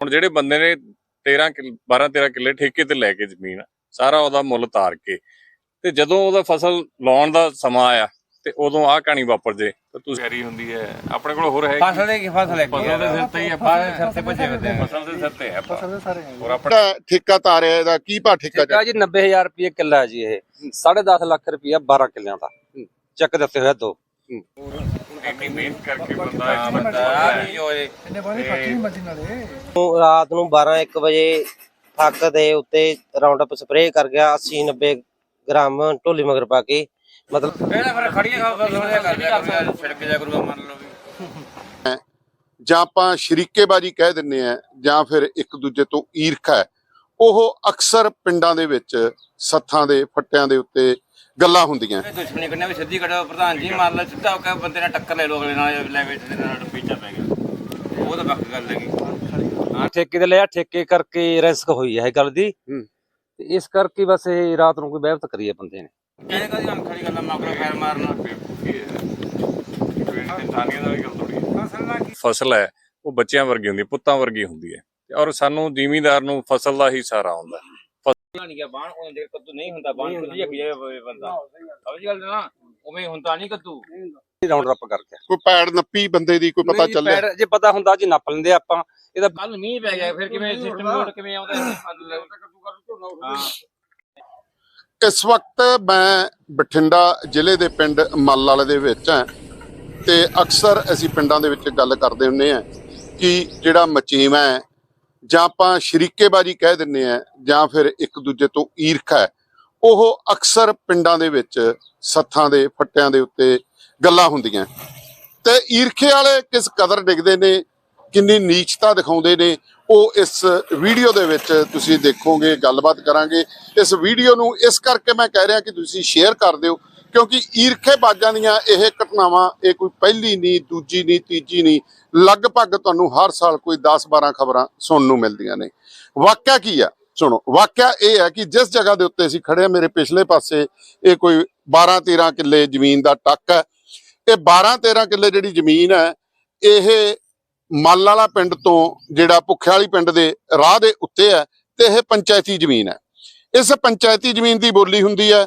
ਹੁਣ ਜਿਹੜੇ ਬੰਦੇ ਨੇ 13 ਕਿੱਲ- 12 13 ਕਿੱਲੇ ਠੇਕੇ ਤੇ ਲੈ ਕੇ ਜ਼ਮੀਨ ਸਾਰਾ ਉਹਦਾ ਮੁੱਲ ਤਾਰ ਕੇ। ਤੇ ਜਦੋਂ ਉਹਦਾ ਫਸਲ ਲਾਉਣ ਦਾ ਸਮਾਂ ਆਇਆ ਤੇ ਉਦੋਂ ਆਹ ਕਹਾਣੀ ਵਾਪਰ ਜੇ ਤਾਂ ਤੁਸੀਂ ਹੈਰੀ ਹੁੰਦੀ ਹੈ। ਆਪਣੇ ਕੋਲ ਹੋਰ ਹੈ ਕੀ? ਫਸਲ ਦੀ ਫਸਲ ਹੈ ਫਸਲ ਦੇ ਸਿਰ ਤੇ ਹੀ ਹੈ ਫਸਲ ਸਿਰ ਤੇ ਭੱਜੇ ਨੇ ਫਸਲ ਦੇ ਸਿਰ ਤੇ ਹੈ ਆਪਾਂ। ਹੋਰ ਆਪਣਾ ਠੇਕਾ ਤਾਰਿਆ ਇਹਦਾ ਕੀ ਭਾ ਠੇਕਾ ਠੇਕਾ ਜੀ 90000 ਰੁਪਏ ਕਿੱਲਾ ਜੀ ਇਹ। 10.5 ਲੱਖ ਰੁਪਏ 12 ਕਿੱਲਿਆਂ ਦਾ। ਚੈੱਕ ਦਿੱਤੇ ਹੋਇਆ ਦੋ। ਇੰਨੀ ਮਿਹਨਤ ਕਰਕੇ ਬੰਦਾ ਹਾਂ, ਇੰਨਾ ਬੰਦਾ ਆ ਵੀ ਹੋਏ ਨੂੰ ਰਾਤ ਨੂੰ 12 1 ਵਜੇ ਫੱਕ ਦੇ ਉੱਤੇ ਰਾਉਂਡ ਅਪ ਸਪਰੇਅ ਕਰ ਗਿਆ 80 90 ਗ੍ਰਾਮ ਢੋਲੀ ਮਗਰ ਪਾ ਕੇ। ਮਤਲਬ ਇਹਦਾ ਫਿਰ ਖੜੀਆਂ ਖਾ ਫਸਲ ਕਰ ਛਿੜਕ ਜਾ ਕਰੂਗਾ ਮੰਨ ਲਓ ਜਾਂ ਆਪਾਂ ਸ਼ਰੀਕੇਬਾਜੀ ਕਹਿ ਦਿੰਨੇ ਆ ਜਾਂ ਫਿਰ ਇੱਕ ਦੂਜੇ ਤੋਂ ਈਰਖਾ ਹੈ। ਉਹ ਅਕਸਰ ਪਿੰਡਾਂ ਦੇ ਵਿੱਚ ਸੱਥਾਂ ਦੇ ਫੱਟਿਆਂ ਦੇ ਉੱਤੇ ਗੱਲਾਂ ਹੁੰਦੀਆਂ। ਇਹ ਦੁਸ਼ਮਣੀ ਕਰਨੇ ਵੀ ਸਿੱਧੀ ਕੱਢੋ ਪ੍ਰਧਾਨ ਜੀ ਮਾਰ ਲੈ ਸਿੱਧਾ ਉਹ ਕਹੇ ਬੰਦੇ ਨਾਲ ਟੱਕਰ ਲੈ ਲੋ ਅਗਲੇ ਨਾਲ ਲੈ ਵੇਚ ਦੇ ਨਾਲ ਪੀਚਾ ਪੈ ਗਿਆ। ਉਹ ਤਾਂ ਬੱਕ ਗੱਲ ਹੈਗੀ। ਠੇਕੇ ਤੇ ਲਿਆ ਠੇਕੇ ਕਰਕੇ ਰਿਸਕ ਹੋਈ ਹੈ ਇਹ ਗੱਲ ਦੀ। ਹੂੰ। ਤੇ ਇਸ ਕਰਕੇ ਬਸ ਇਹ ਰਾਤ ਨੂੰ ਕੋਈ ਬਹਿਬਤ ਕਰੀਏ ਬੰਦੇ ਨੇ। ਕਹਿੰਦੇ ਕਦੀ ਗੱਲਾਂ ਫੈਰ ਮਾਰਨਾ ਫਸਲ ਹੈ ਉਹ ਬੱਚਿਆਂ ਵਰਗੀ ਹੁੰਦੀ ਪੁੱਤਾਂ ਵਰਗੀ ਹੁੰਦੀ ਹੈ। ਤੇ ਔਰ ਸਾਨੂੰ ਜ਼ਿਮੀਂਦਾਰ ਨੂੰ ਫਸਲ ਦਾ ਹੀ ਸਾਰਾ ਹੁੰਦਾ। ਹੈ। ਨਹੀਂ ਗਿਆ ਬਾਣ ਉਹ ਦੇ ਕੱਦੂ ਨਹੀਂ ਹੁੰਦਾ ਬਾਣ ਕੱਦੂ ਜਿਹਾ ਗਿਆ ਬੰਦਾ। ਸਮਝ ਗੱਲ ਨਾ ਉਵੇਂ ਹੁੰਦਾ ਨਹੀਂ ਕੱਦੂ ਰਾਉਂਡ ਅਪ ਕਰਕੇ। ਕੋਈ ਪੈੜ ਨੱਪੀ ਬੰਦੇ ਦੀ ਕੋਈ ਪਤਾ ਨਹੀਂ, ਚੱਲਿਆ? ਪੈਰ- ਜੇ ਪਤਾ ਹੁੰਦਾ ਜੀ ਨੱਪ ਲੈਂਦੇ ਆਪਾਂ। ਇਹਦਾ ਕੱਲ ਮੀਂਹ ਪੈ ਗਿਆ ਫਿਰ ਕਿਵੇਂ ਸਿਸਟਮ ਲੋਡ ਕਿਵੇਂ ਆਉਂਦਾ? ਹਾਂ। ਇਸ ਵਕਤ ਮੈਂ ਬਠਿੰਡਾ ਜ਼ਿਲ੍ਹੇ ਦੇ ਪਿੰਡ ਮੱਲ ਵਾਲੇ ਦੇ ਵਿੱਚ ਹਾਂ ਤੇ ਅਕਸਰ ਅਸੀਂ ਪਿੰਡਾਂ ਦੇ ਵਿੱਚ ਗੱਲ ਕਰਦੇ ਹੁੰਨੇ ਆ ਕਿ ਜਿਹੜਾ ਮਚੀਮਾ ਹੈ ਜਾਂ ਆਪਾਂ ਸ਼ਰੀਕੇਬਾਜੀ ਕਹਿ ਦਿੰਨੇ ਆ ਜਾਂ ਫਿਰ ਇੱਕ ਦੂਜੇ ਤੋਂ ਈਰਖਾ ਹੈ, ਉਹ ਅਕਸਰ ਪਿੰਡਾਂ ਦੇ ਵਿੱਚ ਸੱਥਾਂ ਦੇ, ਫੱਟਿਆਂ ਦੇ ਉੱਤੇ ਗੱਲਾਂ ਹੁੰਦੀਆਂ। ਤੇ ਈਰਖੇ ਵਾਲੇ ਕਿਸ ਕਦਰ ਡਿੱਗਦੇ ਨੇ, ਕਿੰਨੀ ਨੀਚਤਾ ਦਿਖਾਉਂਦੇ ਨੇ, ਉਹ ਇਸ ਵੀਡੀਓ ਦੇ ਵਿੱਚ ਤੁਸੀਂ ਦੇਖੋਗੇ, ਗੱਲਬਾਤ ਕਰਾਂਗੇ। ਇਸ ਵੀਡੀਓ ਨੂੰ ਇਸ ਕਰਕੇ ਮੈਂ ਕਹਿ ਰਿਹਾ ਕਿ ਤੁਸੀਂ ਸ਼ੇਅਰ ਕਰ ਦਿਓ ਕਿਉਂਕਿ ਈਰਖੇ ਬਾਜਾਂ ਦੀਆਂ ਇਹ ਘਟਨਾਵਾਂ, ਇਹ ਕੋਈ ਪਹਿਲੀ ਨਹੀਂ ਦੂਜੀ ਨਹੀਂ ਤੀਜੀ ਨਹੀਂ ਲਗਭਗ ਤੁਹਾਨੂੰ ਹਰ ਸਾਲ ਕੋਈ 10-12 ਖਬਰਾਂ ਸੁਣਨ ਨੂੰ ਮਿਲਦੀਆਂ ਨੇ। ਵਾਕਿਆ ਕੀ ਆ? ਸੁਣੋ, ਵਾਕਿਆ ਇਹ ਹੈ ਕਿ ਜਿਸ ਜਗ੍ਹਾ ਦੇ ਉੱਤੇ ਅਸੀਂ ਖੜੇ ਆ ਮੇਰੇ ਪਿਛਲੇ ਪਾਸੇ ਇਹ ਕੋਈ 12-13 ਕਿੱਲੇ ਜ਼ਮੀਨ ਦਾ ਟੱਕ ਹੈ। ਇਹ 12-13 ਕਿੱਲੇ ਜਿਹੜੀ ਜ਼ਮੀਨ ਹੈ, ਇਹ ਮੱਲ ਵਾਲਾ ਪਿੰਡ ਤੋਂ ਜਿਹੜਾ ਭੁੱਖੇ ਵਾਲੀ ਪਿੰਡ ਦੇ ਰਾਹ ਦੇ ਉੱਤੇ ਹੈ ਤੇ ਇਹ ਪੰਚਾਇਤੀ ਜ਼ਮੀਨ ਹੈ। ਇਸ ਪੰਚਾਇਤੀ ਜ਼ਮੀਨ ਦੀ ਬੋਲੀ ਹੁੰਦੀ ਹੈ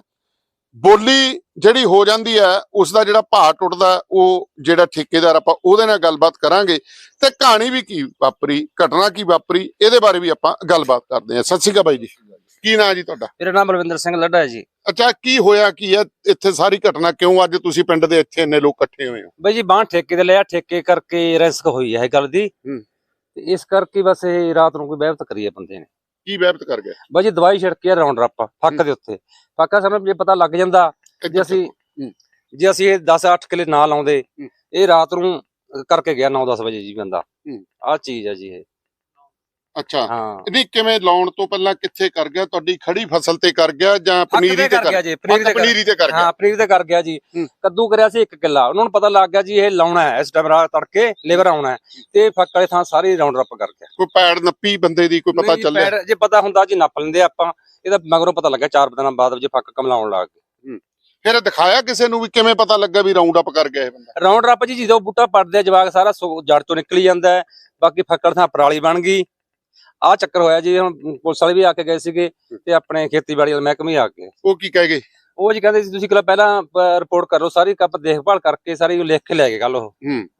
ਬੋਲੀ ਜਿਹੜੀ ਹੋ ਜਾਂਦੀ ਹੈ ਉਸ ਦਾ ਜਿਹੜਾ ਭਾਅ ਟੁੱਟਦਾ ਉਹ ਜਿਹੜਾ ਠੇਕੇਦਾਰ ਆਪਾਂ ਉਹਦੇ ਨਾਲ ਗੱਲਬਾਤ ਕਰਾਂਗੇ। ਤੇ ਕਹਾਣੀ ਵੀ ਕੀ ਵਾਪਰੀ ਘਟਨਾ ਕੀ ਵਾਪਰੀ ਇਹਦੇ ਬਾਰੇ ਵੀ ਆਪਾਂ ਗੱਲਬਾਤ ਕਰਦੇ ਹਾਂ। ਸਤਿ ਸ਼੍ਰੀ ਅਕਾਲ ਬਾਈ ਜੀ। ਕੀ ਨਾਂ ਜੀ ਤੁਹਾਡਾ? ਮੇਰਾ ਨਾਮ ਬਲਵਿੰਦਰ ਸਿੰਘ ਲੱਡਾ ਹੈ ਜੀ। ਅੱਛਾ ਕੀ ਹੋਇਆ ਕੀ ਹੈ? ਇੱਥੇ ਸਾਰੀ ਘਟਨਾ ਕਿਉਂ ਅੱਜ ਤੁਸੀਂ ਪਿੰਡ ਦੇ ਇੱਥੇ ਇੰਨੇ ਲੋਕ ਇਕੱਠੇ ਹੋਏ ਹੋ? ਬਈ ਜੀ ਬਾਣ ਠੇਕੇ ਤੇ ਲਿਆ ਠੇਕੇ ਕਰਕੇ ਰਿਸਕ ਹੋਈ ਹੈ ਇਹ ਗੱਲ ਦੀ। ਇਸ ਕਰਕੇ ਬਸ ਇਹ ਰਾਤ ਨੂੰ ਕੋਈ ਬਹਿਬਤ ਕਰੀਏ ਬੰਦੇ ਨੇ। ਕੀ ਵਹਿਬਤ ਕਰ ਗਏ ਬਈ ਜੀ ਦਵਾਈ ਛਿੜਕੀ ਆ ਰਾਉਂਡ ਅਪ ਫੱਕ ਦੇ ਉੱਤੇ ਫੱਕਾ ਸਾਨੂੰ ਜੇ ਪਤਾ ਲੱਗ ਜਾਂਦਾ ਜੇ ਅਸੀਂ। ਜੇ ਅਸੀਂ ਇਹ 10 8 ਕਿਲੇ ਨਾ ਲਾਉਂਦੇ। ਇਹ ਰਾਤ ਨੂੰ ਕਰਕੇ ਗਿਆ 9 10 ਵਜੇ ਜੀ ਬੰਦਾ। ਆਹ ਚੀਜ਼ ਹੈ ਜੀ ਇਹ ਅੱਛਾ। ਹਾਂ। ਨਹੀਂ ਕਿਵੇਂ ਲਾਉਣ ਤੋਂ ਪਹਿਲਾਂ ਕਿੱਥੇ ਕਰ ਗਿਆ? ਤੁਹਾਡੀ ਖੜੀ ਫਸਲ ਤੇ ਕਰ ਗਿਆ ਜਾਂ ਪਨੀਰੀ ਤੇ ਕਰ ਗਿਆ ਜੀ ਪਨੀਰੀ ਤੇ ਕਰ ਪਨੀਰੀ ਤੇ ਕਰ ਗਿਆ। ਹਾਂ ਪਨੀਰ ਤੇ ਕਰ ਗਿਆ ਜੀ। ਕੱਦੂ ਕਰਿਆ ਸੀ 1 ਕਿੱਲਾ। ਉਹਨਾਂ ਨੂੰ ਪਤਾ ਲੱਗ ਗਿਆ ਜੀ ਇਹ ਲਾਉਣਾ ਹੈ। ਇਸ ਟਾਈਮ ਰਾਤ ਤੜਕੇ ਲੇਬਰ ਆਉਣਾ ਹੈ। ਤੇ ਫੱਕ ਵਾਲੇ ਥਾਂ ਸਾਰੀ ਰਾਉਂਡ ਅਪ ਕਰ ਗਿਆ। ਕੋਈ ਪੈੜ ਨੱਪੀ ਬੰਦੇ ਦੀ ਕੋਈ ਪਤਾ ਚੱਲਿਆ? ਪੈਰ- ਜੇ ਪਤਾ ਹੁੰਦਾ ਜੀ ਨੱਪ ਲੈਂਦੇ ਆਪਾਂ। ਇਹਦਾ ਮਗਰੋਂ ਪਤਾ ਲੱਗਾ ਚਾਰ ਦਿਨਾਂ ਬਾਅਦ ਜੇ ਫੱਕ ਕਮਲਾਉਣ ਲੱਗ ਗਏ। ਫਿਰ ਦਿਖਾਇਆ ਕਿਸੇ ਨੂੰ ਵੀ ਕਿਵੇਂ ਪਤਾ ਲੱਗਾ ਵੀ ਰਾਉਂਡ ਅਪ ਕਰ ਗਿਆ ਇਹ ਬੰਦਾ? ਰਾਉਂਡ ਅਪ ਜੀ ਜਦੋਂ ਬੂਟਾ ਪੜਦੇ ਆ ਜਵਾਕ ਸਾਰਾ ਜੜ ਤੋਂ ਨਿਕਲੀ ਜਾਂਦਾ ਹੈ। ਬਾਕੀ ਫੱਕੜ ਥਾਂ ਪਰਾਲੀ ਬਣ ਗਈ। ਆ ਚੱਕਰ ਹੋਇਆ ਜੀ ਹੁਣ ਪੁਲਿਸ ਵਾਲੇ ਵੀ ਆ ਕੇ ਗਏ ਸੀਗੇ ਤੇ ਆਪਣੇ ਖੇਤੀਬਾੜੀ ਵਾਲੇ ਮਹਿਕਮੇ ਵੀ ਆ ਕੇ ਉਹ ਕੀ ਕਹਿ ਗਏ? ਉਹ ਜੀ ਕਹਿੰਦੇ ਸੀ ਤੁਸੀਂ ਕਿਲਾ ਪਹਿਲਾਂ ਰਿਪੋਰਟ ਕਰੋ ਸਾਰੀ ਕੱਪ ਦੇਖਭਾਲ ਕਰਕੇ ਸਾਰੀ ਲਿਖ ਕੇ ਲੈ ਗਏ ਕੱਲ ਉਹ।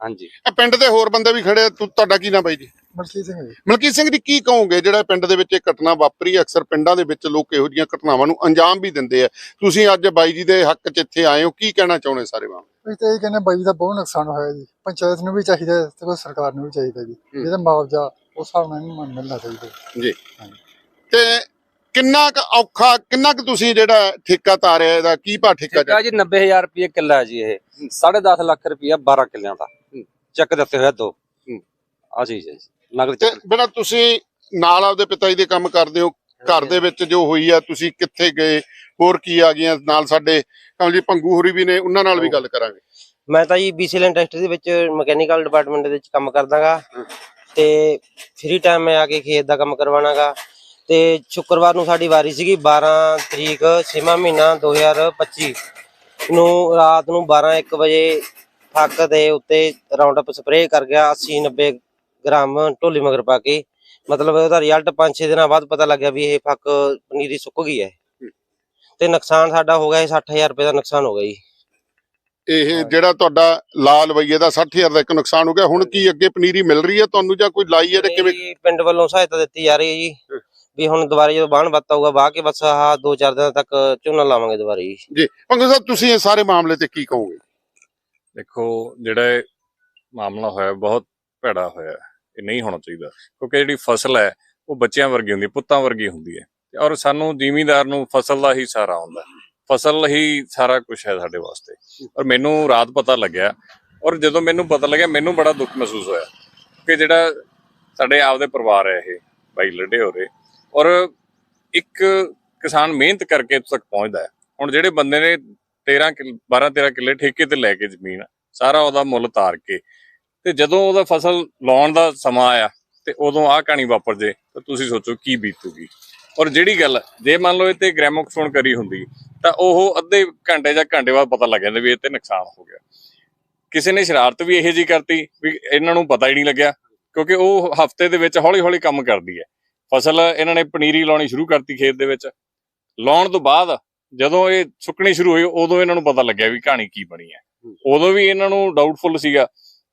ਹਾਂਜੀ। ਇਹ ਪਿੰਡ ਦੇ ਹੋਰ ਬੰਦੇ ਵੀ ਖੜੇ ਤੁਹਾਡਾ ਕੀ ਨਾਮ ਬਾਈ ਜੀ? ਮਲਕੀਤ ਸਿੰਘ ਜੀ। ਮਲਕੀਤ ਸਿੰਘ ਜੀ ਕੀ ਕਹੋਗੇ ਜਿਹੜਾ ਪਿੰਡ ਦੇ ਵਿੱਚ ਇਹ ਘਟਨਾ ਵਾਪਰੀ? ਅਕਸਰ ਪਿੰਡਾਂ ਦੇ ਵਿੱਚ ਲੋਕ ਇਹੋ ਜਿਹੀਆਂ ਘਟਨਾਵਾਂ ਨੂੰ ਅੰਜਾਮ ਵੀ ਦਿੰਦੇ ਆ। ਤੁਸੀਂ ਅੱਜ ਬਾਈ ਜੀ ਦੇ ਹੱਕ 'ਚ ਇੱਥੇ ਆਏ ਹੋ ਕੀ ਕਹਿਣਾ ਚਾਹੁੰਦੇ ਸਾਰੇ ਮਾਮਲੇ ਅਸੀਂ ਤਾਂ ਇਹ ਕਹਿੰਦੇ ਬਾਈ ਦਾ ਬਹੁਤ ਨੁਕਸਾਨ ਹੋਇਆ ਜੀ। ਪੰਚਾਇਤ ਨੂੰ ਵੀ ਚਾਹੀਦਾ ਤੇ ਸਰਕਾਰ ਨੂੰ ਵੀ ਚਾਹੀਦਾ ਜੀ। ਇਹਦਾ ਮੁਆਵਜ਼ਾ ਉਸ ਹਿਸਾਬ ਨਾਲ ਇਹਨੂੰ ਮਿਲਣਾ ਚਾਹੀਦਾ ਜੀ। ਤੇ ਕਿੰਨਾ ਕੁ ਔਖਾ ਕਿੰਨਾ ਕੁ ਤੁਸੀਂ ਜਿਹੜਾ ਠੇਕਾ ਤਾਰਿਆ ਇਹਦਾ? ਕੀ ਭਾ ਠੇਕਾ ਠੇਕਾ ਜੀ 90000 ਰੁਪਏ ਕਿੱਲਾ ਹੈ ਜੀ ਇਹ। 10.5 ਲੱਖ ਰੁਪਏ 12 ਕਿੱਲਿਆਂ ਦਾ। ਚੱਕ ਦਿੱਤੇ ਹੋਇਆ ਦੋ। ਹੂੰ। ਆ ਚੀਜ਼ ਹੈ ਜੀ ਨਗਦ ਤੇ ਚੱਕ। ਬੇਟਾ ਤੁਸੀਂ ਨਾਲ ਆਪਦੇ ਪਿਤਾ ਜੀ ਦੇ ਕੰਮ ਕਰਦੇ ਹੋ। ਘਰ ਦੇ ਵਿੱਚ ਜੋ ਹੋਈ ਆ ਤੁਸੀਂ ਕਿੱਥੇ ਗਏ? ਹੋਰ ਕੀ ਆ ਗਈਆਂ ਨਾਲ ਸਾਡੇ? ਕਮਲੀ ਭੰਗੂ ਹੋਰੀ ਵੀ ਨੇ ਉਹਨਾਂ ਨਾਲ ਵੀ ਗੱਲ ਕਰਾਂਗੇ। ਮੈਂ ਤਾਂ ਜੀ ਬੀਸੀਐਲ ਇੰਡਸਟਰੀ ਦੇ ਵਿੱਚ ਮਕੈਨੀਕਲ ਡਿਪਾਰਟਮੈਂਟ ਦੇ ਵਿੱਚ ਕੰਮ ਕਰਦਾਗਾ। ਤੇ ਫ੍ਰੀ ਟਾਈਮ ਮੈਂ ਆ ਕੇ ਖੇਤ ਦਾ ਕੰਮ ਕਰਵਾਉਣਾਗਾ। ਤੇ ਸ਼ੁੱਕਰਵਾਰ ਨੂੰ ਸਾਡੀ ਵਾਰੀ ਸੀਗੀ 12 ਤਰੀਕ 6ਵਾਂ ਮਹੀਨਾ 2025 ਨੂੰ ਰਾਤ ਨੂੰ 12 1 ਵਜੇ ਫੱਕ ਦੇ ਉੱਤੇ ਰਾਉਂਡ ਅਪ ਸਪਰੇਅ ਕਰ ਗਿਆ 80 90 ਗ੍ਰਾਮ ਢੋਲੀ ਮਗਰ ਪਾ ਕੇ। ਮਤਲਬ ਉਹਦਾ ਰਿਜ਼ਲਟ 5-6 ਦਿਨਾਂ ਬਾਅਦ ਪਤਾ ਲੱਗਿਆ ਵੀ ਇਹ ਫੱਕ ਪਨੀਰੀ ਸੁੱਕ ਗਈ ਹੈ। ਤੇ ਨੁਕਸਾਨ ਸਾਡਾ ਹੋ ਗਿਆ ਇਹ 60000 ਰੁਪਏ ਦਾ ਨੁਕਸਾਨ ਹੋ ਗਿਆ ਜੀ। ਇਹ ਜਿਹੜਾ ਤੁਹਾਡਾ ਲਾਲ ਬਈਏ ਦਾ 60000 ਦਾ ਇੱਕ ਨੁਕਸਾਨ ਹੋ ਗਿਆ ਹੁਣ ਕੀ ਅੱਗੇ ਪਨੀਰੀ ਮਿਲ ਰਹੀ ਹੈ ਤੁਹਾਨੂੰ ਜਾਂ ਕੋਈ ਲਾਈ ਹੈ ਤੇ ਕਿਵੇਂ? ਪਿੰਡ ਵੱਲੋਂ ਸਹਾਇਤਾ ਦਿੱਤੀ ਜਾ ਰਹੀ ਹੈ ਜੀ। ਵੀ ਹੁਣ ਦੁਬਾਰਾ ਜਦੋਂ ਬਾਣ ਬੱਤ ਆਊਗਾ ਵਾਹ ਕੇ ਬਸ ਆਹ 2-4 ਦਿਨਾਂ ਤੱਕ ਝੋਨਾ ਲਾਵਾਂਗੇ ਦੁਬਾਰਾ ਜੀ। ਜੀ ਪੰਗੂ ਸਾਹਿਬ ਤੁਸੀਂ ਇਹ ਸਾਰੇ ਮਾਮਲੇ ਤੇ ਕੀ ਕਹੋਗੇ? ਦੇਖੋ ਜਿਹੜਾ ਇਹ ਮਾਮਲਾ ਹੋਇਆ ਬਹੁਤ ਭੈੜਾ ਹੋਇਆ ਹੈ। ਇਹ ਨਹੀਂ ਹੋਣਾ ਚਾਹੀਦਾ ਕਿਉਂਕਿ ਜਿਹੜੀ ਫਸਲ ਹੈ ਉਹ ਬੱਚਿਆਂ ਵਰਗੀ ਹੁੰਦੀ ਹੈ ਪੁੱਤਾਂ ਵਰਗੀ ਹੁੰਦੀ ਹੈ। ਤੇ ਔਰ ਸਾਨੂੰ ਜ਼ਿਮੀਂਦਾਰ ਨੂੰ ਫਸਲ ਦਾ ਹੀ ਸਾਰਾ ਆਉਂਦਾ ਹੈ। ਫਸਲ ਹੀ ਸਾਰਾ ਕੁਝ ਹੈ ਸਾਡੇ ਵਾਸਤੇ। ਔਰ ਮੈਨੂੰ ਰਾਤ ਪਤਾ ਲੱਗਿਆ, ਔਰ ਜਦੋਂ ਮੈਨੂੰ ਪਤਾ ਲੱਗਿਆ, ਮੈਨੂੰ ਬੜਾ ਦੁੱਖ ਮਹਿਸੂਸ ਹੋਇਆ ਕਿ ਜਿਹੜਾ ਸਾਡੇ ਆਪਦੇ ਪਰਿਵਾਰ ਹੈ ਇਹ, ਬਾਈ ਲੱਡੇ ਹੋਰੇ। ਔਰ ਇੱਕ ਕਿਸਾਨ ਮਿਹਨਤ ਕਰਕੇ ਤੱਕ ਪਹੁੰਚਦਾ ਹੈ। ਹੁਣ ਜਿਹੜੇ ਬੰਦੇ ਨੇ 13 ਕਿੱਲ 12 13 ਕਿੱਲੇ ਠੇਕੇ ਤੇ ਲੈ ਕੇ ਜ਼ਮੀਨ, ਸਾਰਾ ਉਹਦਾ ਮੁੱਲ ਤਾਰ ਕੇ, ਤੇ ਜਦੋਂ ਉਹਦਾ ਫਸਲ ਲਾਉਣ ਦਾ ਸਮਾਂ ਆਇਆ, ਤੇ ਉਦੋਂ ਆਹ ਕਹਾਣੀ ਵਾਪਰ ਜੇ, ਤਾਂ ਤੁਸੀਂ ਸੋਚੋ ਕੀ ਬੀਤੂਗੀ। ਔਰ ਜਿਹੜੀ ਗੱਲ, ਜੇ ਮੰਨ ਲਓ ਇਹ ਤੇ ਗ੍ਰੈਮੋਕਸੋਨ ਕਰੀ ਹੁੰਦੀ ਤਾਂ ਉਹ ਅੱਧੇ ਘੰਟੇ ਜਾਂ ਘੰਟੇ ਬਾਅਦ ਪਤਾ ਲੱਗ ਜਾਂਦਾ ਵੀ ਇਹ ਤੇ ਨੁਕਸਾਨ ਹੋ ਗਿਆ। ਕਿਸੇ ਨੇ ਸ਼ਰਾਰਤ ਵੀ ਇਹੋ ਜੀ ਕਰਤੀ ਵੀ ਇਹਨਾਂ ਨੂੰ ਪਤਾ ਹੀ ਨਹੀਂ ਲੱਗਿਆ, ਕਿਉਂਕਿ ਉਹ ਹਫ਼ਤੇ ਦੇ ਵਿੱਚ ਹੌਲੀ ਹੌਲੀ ਕੰਮ ਕਰਦੀ ਹੈ। ਫਸਲ ਇਹਨਾਂ ਨੇ ਪਨੀਰੀ ਲਾਉਣੀ ਸ਼ੁਰੂ ਕਰਤੀ ਖੇਤ ਦੇ ਵਿੱਚ। ਲਾਉਣ ਤੋਂ ਬਾਅਦ ਜਦੋਂ ਇਹ ਸੁੱਕਣੀ ਸ਼ੁਰੂ ਹੋਈ, ਉਦੋਂ ਇਹਨਾਂ ਨੂੰ ਪਤਾ ਲੱਗਿਆ ਵੀ ਕਹਾਣੀ ਕੀ ਬਣੀ ਹੈ। ਉਦੋਂ ਵੀ ਇਹਨਾਂ ਨੂੰ ਡਾਊਟਫੁਲ ਸੀਗਾ।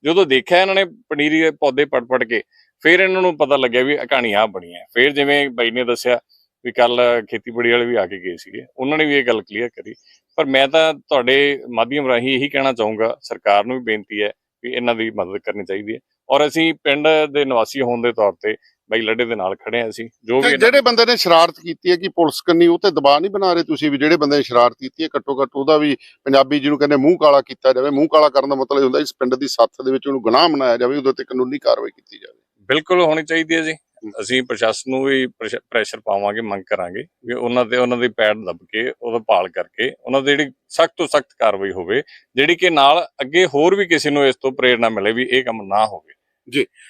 ਜਦੋਂ ਦੇਖਿਆ ਇਹਨਾਂ ਨੇ ਪਨੀਰੀ ਦੇ ਪੌਦੇ ਪੜ ਪੜ ਕੇ, ਫਿਰ ਇਹਨਾਂ ਨੂੰ ਪਤਾ ਲੱਗਿਆ ਵੀ ਕਹਾਣੀ ਆ ਬਣੀ ਹੈ। ਫਿਰ ਜਿਵੇਂ ਬਾਈ ਨੇ ਦੱਸਿਆ ਵੀ ਕੱਲ ਖੇਤੀਬਾੜੀ ਵਾਲੇ ਵੀ ਆ ਕੇ ਗਏ ਸੀਗੇ। ਉਹਨਾਂ ਨੇ ਵੀ ਇਹ ਗੱਲ ਕਲੀਅਰ ਕਰੀ। ਪਰ ਮੈਂ ਤਾਂ ਤੁਹਾਡੇ ਮਾਧਿਅਮ ਰਾਹੀਂ ਇਹੀ ਕਹਿਣਾ ਚਾਹੂੰਗਾ ਸਰਕਾਰ ਨੂੰ ਵੀ ਬੇਨਤੀ ਹੈ ਵੀ ਇਹਨਾਂ ਦੀ ਮਦਦ ਕਰਨੀ ਚਾਹੀਦੀ ਹੈ। ਔਰ ਅਸੀਂ ਪਿੰਡ ਦੇ ਨਿਵਾਸੀ ਹੋਣ ਦੇ ਤੌਰ ਤੇ ਬਾਈ ਲੱਡੇ ਦੇ ਨਾਲ ਖੜੇ ਹਾਂ ਅਸੀਂ ਜੋ ਵੀ ਜਿਹੜੇ ਬੰਦੇ ਨੇ ਸ਼ਰਾਰਤ ਕੀਤੀ ਹੈ ਕਿ ਪੁਲਿਸ ਕੰਨੀ ਉਹ ਤੇ ਦਬਾਅ ਨਹੀਂ ਬਣਾ ਰਹੇ ਤੁਸੀਂ ਵੀ ਜਿਹੜੇ ਬੰਦੇ ਨੇ ਸ਼ਰਾਰਤ ਕੀਤੀ ਹੈ ਘੱਟੋ ਘੱਟ ਉਹਦਾ ਵੀ ਪੰਜਾਬੀ ਜਿਹਨੂੰ ਕਹਿੰਦੇ ਮੂੰਹ ਕਾਲਾ ਕੀਤਾ ਜਾਵੇ। ਮੂੰਹ ਕਾਲਾ ਕਰਨ ਦਾ ਮਤਲਬ ਇਹ ਹੁੰਦਾ ਇਸ ਪਿੰਡ ਦੀ ਸੱਥ ਦੇ ਵਿੱਚ ਉਹਨੂੰ ਗੁਨਾਹ ਬਣਾਇਆ ਜਾਵੇ ਉਹਦੇ ਤੇ ਕਾਨੂੰਨੀ ਕਾਰਵਾਈ ਕੀਤੀ ਜਾਵੇ। ਬਿਲਕੁਲ ਹੋਣੀ ਚਾਹੀਦੀ ਹੈ ਜੀ। ਅਸੀਂ ਪ੍ਰਸ਼ਾਸਨ ਨੂੰ ਵੀ ਪ੍ਰੈਸ਼ਰ ਪਾਵਾਂਗੇ ਮੰਗ ਕਰਾਂਗੇ ਵੀ ਉਹਨਾਂ ਤੇ ਉਹਨਾਂ ਦੀ ਪੈੜ ਦੱਬ ਕੇ ਉਹਦਾ ਭਾਲ ਕਰਕੇ ਉਹਨਾਂ ਦੀ ਜਿਹੜੀ ਸਖਤ ਤੋਂ ਸਖਤ ਕਾਰਵਾਈ ਹੋਵੇ ਜਿਹੜੀ ਕਿ ਨਾਲ ਅੱਗੇ ਹੋਰ ਵੀ ਕਿਸੇ ਨੂੰ ਇਸ ਤੋਂ ਪ੍ਰੇਰਣਾ ਮਿਲੇ ਵੀ ਇਹ ਕੰਮ ਨਾ ਹੋਵੇ।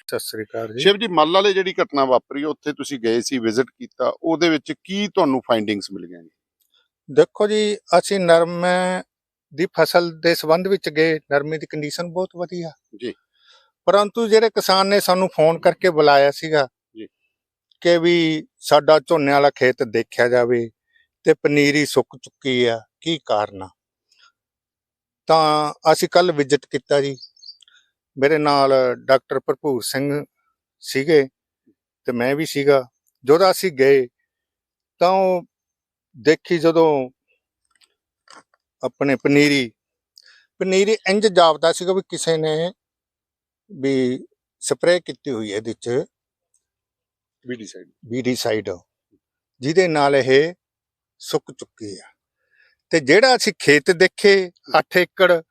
ਸਤਿ ਸ੍ਰੀ ਅਕਾਲ ਜੀ। ਸ਼ਿਵ ਜੀ ਮੱਲ ਵਾਲੇ ਜਿਹੜੀ ਘਟਨਾ ਵਾਪਰੀ ਉੱਥੇ ਤੁਸੀਂ ਗਏ ਸੀ ਵਿਜ਼ਿਟ ਕੀਤਾ ਉਹਦੇ ਵਿੱਚ ਕੀ ਤੁਹਾਨੂੰ ਫਾਈਂਡਿੰਗਸ ਮਿਲੀਆਂ ਜੀ? ਦੇਖੋ ਜੀ ਅਸੀਂ ਨਰਮੇ ਦੀ ਫਸਲ ਦੇ ਸੰਬੰਧ ਵਿੱਚ ਗਏ ਨਰਮੇ ਦੀ ਕੰਡੀਸ਼ਨ ਬਹੁਤ ਵਧੀਆ। ਜੀ। ਪਰੰਤੂ ਜਿਹੜੇ ਕਿਸਾਨ ਨੇ ਸਾਨੂੰ ਫੋਨ ਕਰਕੇ ਬੁਲਾਇਆ ਸੀਗਾ ਜੀ। ਕਿ ਵੀ ਸਾਡਾ ਝੋਨੇ ਵਾਲਾ ਖੇਤ ਦੇਖਿਆ ਜਾਵੇ ਤੇ ਪਨੀਰੀ ਸੁੱਕ ਚੁੱਕੀ ਆ, ਕੀ ਕਾਰਨ ਆ? ਤਾਂ ਅਸੀਂ ਕੱਲ ਵਿਜ਼ਿਟ ਕੀਤਾ ਜੀ। ਮੇਰੇ ਨਾਲ ਡਾਕਟਰ ਭਰਪੂਰ ਸਿੰਘ ਸੀਗੇ ਤੇ ਮੈਂ ਵੀ ਸੀਗਾ। ਜਦੋਂ ਅਸੀਂ ਗਏ ਤਾਂ ਉਹ ਦੇਖੀ ਜਦੋਂ ਆਪਣੇ ਪਨੀਰੀ ਪਨੀਰੀ ਇੰਜ ਜਾਪਦਾ ਸੀਗਾ ਵੀ ਕਿਸੇ ਨੇ ਵੀ ਸਪਰੇਅ ਕੀਤੀ ਹੋਈ ਹੈ ਇਹਦੇ ਚ। ਬੀਡੀ ਸਾਈਡ ਬੀਡੀ ਸਾਈਡ ਜਿਹਦੇ ਨਾਲ ਇਹ ਸੁੱਕ ਚੁੱਕੀ ਆ। ਤੇ ਜਿਹੜਾ ਅਸੀਂ ਖੇਤ ਦੇਖੇ 8 ਏਕੜ,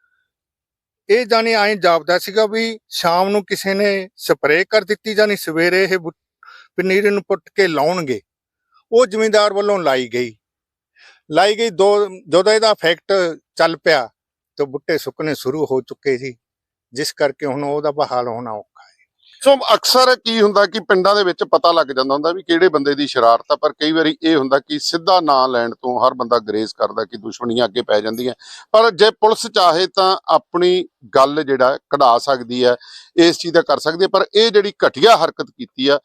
ਇਹ ਜਾਨੀ ਐਂ ਜਾਪਦਾ ਸੀਗਾ ਵੀ ਸ਼ਾਮ ਨੂੰ ਕਿਸੇ ਨੇ ਸਪਰੇਅ ਕਰ ਦਿੱਤੀ ਜਾਨੀ ਸਵੇਰੇ ਇਹ ਬੁ- ਪਨੀਰੀ ਨੂੰ ਪੁੱਟ ਕੇ ਲਾਉਣਗੇ। ਉਹ ਜ਼ਿਮੀਂਦਾਰ ਵੱਲੋਂ ਲਾਈ ਗਈ। ਲਾਈ ਗਈ ਦੋ, ਜਦੋਂ ਇਹਦਾ ਫੈਕਟ ਚੱਲ ਪਿਆ, ਤਾਂ ਬੁੱਟੇ ਸੁੱਕਣੇ ਸ਼ੁਰੂ ਹੋ ਚੁੱਕੇ ਸੀ। ਜਿਸ ਕਰਕੇ ਹੁਣ ਉਹਦਾ ਬਹਾਲ ਹੋਣਾ ਔਖਾ ਸੋ ਅਕਸਰ ਕੀ ਹੁੰਦਾ ਕਿ ਪਿੰਡਾਂ ਦੇ ਵਿੱਚ ਪਤਾ ਲੱਗ ਜਾਂਦਾ ਹੁੰਦਾ ਵੀ ਕਿਹੜੇ ਬੰਦੇ ਦੀ ਸ਼ਰਾਰਤ ਆ, ਪਰ ਕਈ ਵਾਰੀ ਇਹ ਹੁੰਦਾ ਕਿ ਸਿੱਧਾ ਨਾਂ ਲੈਣ ਤੋਂ ਹਰ ਬੰਦਾ ਗਰੇਜ਼ ਕਰਦਾ ਕਿ ਦੁਸ਼ਮਣੀਆਂ ਅੱਗੇ ਪੈ ਜਾਂਦੀਆਂ। ਪਰ ਜੇ ਪੁਲਿਸ ਚਾਹੇ ਤਾਂ ਆਪਣੀ ਗੱਲ ਜਿਹੜਾ ਕਢਾ ਸਕਦੀ ਹੈ, ਇਸ ਚੀਜ਼ ਦਾ ਕਰ ਸਕਦੀ ਹੈ, ਪਰ ਇਹ ਜਿਹੜੀ ਘਟੀਆ ਹਰਕਤ ਕੀਤੀ ਆ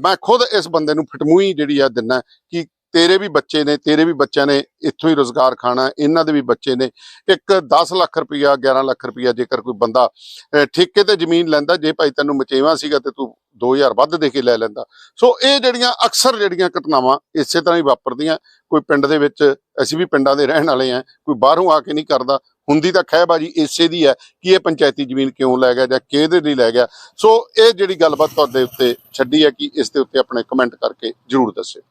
ਮੈਂ ਖੁਦ ਇਸ ਬੰਦੇ ਨੂੰ ਫਟਮੂਈ ਜਿਹੜੀ ਆ ਦਿੰਨਾ ਕਿ ਤੇਰੇ ਵੀ ਬੱਚੇ ਨੇ, ਤੇਰੇ ਵੀ ਬੱਚਿਆਂ ਨੇ ਇੱਥੋਂ ਹੀ ਰੋਜ਼ਗਾਰ ਖਾਣਾ, ਇਹਨਾਂ ਦੇ ਵੀ ਬੱਚੇ ਨੇ। ਇੱਕ 10 ਲੱਖ ਰੁਪਇਆ 11 ਲੱਖ ਰੁਪਇਆ ਜੇਕਰ ਕੋਈ ਬੰਦਾ ਠੇਕੇ ਤੇ ਜ਼ਮੀਨ ਲੈਂਦਾ, ਜੇ ਭਾਈ ਤੈਨੂੰ ਮਚੇਵਾ ਸੀਗਾ ਤੇ ਤੂੰ 2000 ਵੱਧ ਦੇ ਕੇ ਲੈ ਲੈਂਦਾ। ਸੋ ਇਹ ਜਿਹੜੀਆਂ ਅਕਸਰ ਜਿਹੜੀਆਂ ਘਟਨਾਵਾਂ ਇਸੇ ਤਰ੍ਹਾਂ ਹੀ ਵਾਪਰਦੀਆਂ। ਕੋਈ ਪਿੰਡ ਦੇ ਵਿੱਚ, ਅਸੀਂ ਵੀ ਪਿੰਡਾਂ ਦੇ ਰਹਿਣ ਵਾਲੇ ਆ ਕੋਈ ਬਾਹਰੋਂ ਆ ਕੇ ਨਹੀਂ ਕਰਦਾ। ਹੁੰਦੀ ਤਾਂ ਖਹਿਬਾਜੀ ਇਸੇ ਦੀ ਹੈ ਕਿ ਇਹ ਪੰਚਾਇਤੀ ਜ਼ਮੀਨ ਕਿਉਂ ਲੈ ਗਿਆ ਜਾਂ ਕਿਹਦੇ ਲਈ ਲੈ ਗਿਆ। ਸੋ ਇਹ ਜਿਹੜੀ ਗੱਲਬਾਤ ਤੁਹਾਡੇ ਉੱਤੇ ਛੱਡੀ ਹੈ ਕਿ ਇਸ ਦੇ ਉੱਤੇ ਆਪਣੇ ਕਮੈਂਟ ਕਰਕੇ ਜਰੂਰ ਦੱਸਿਓ।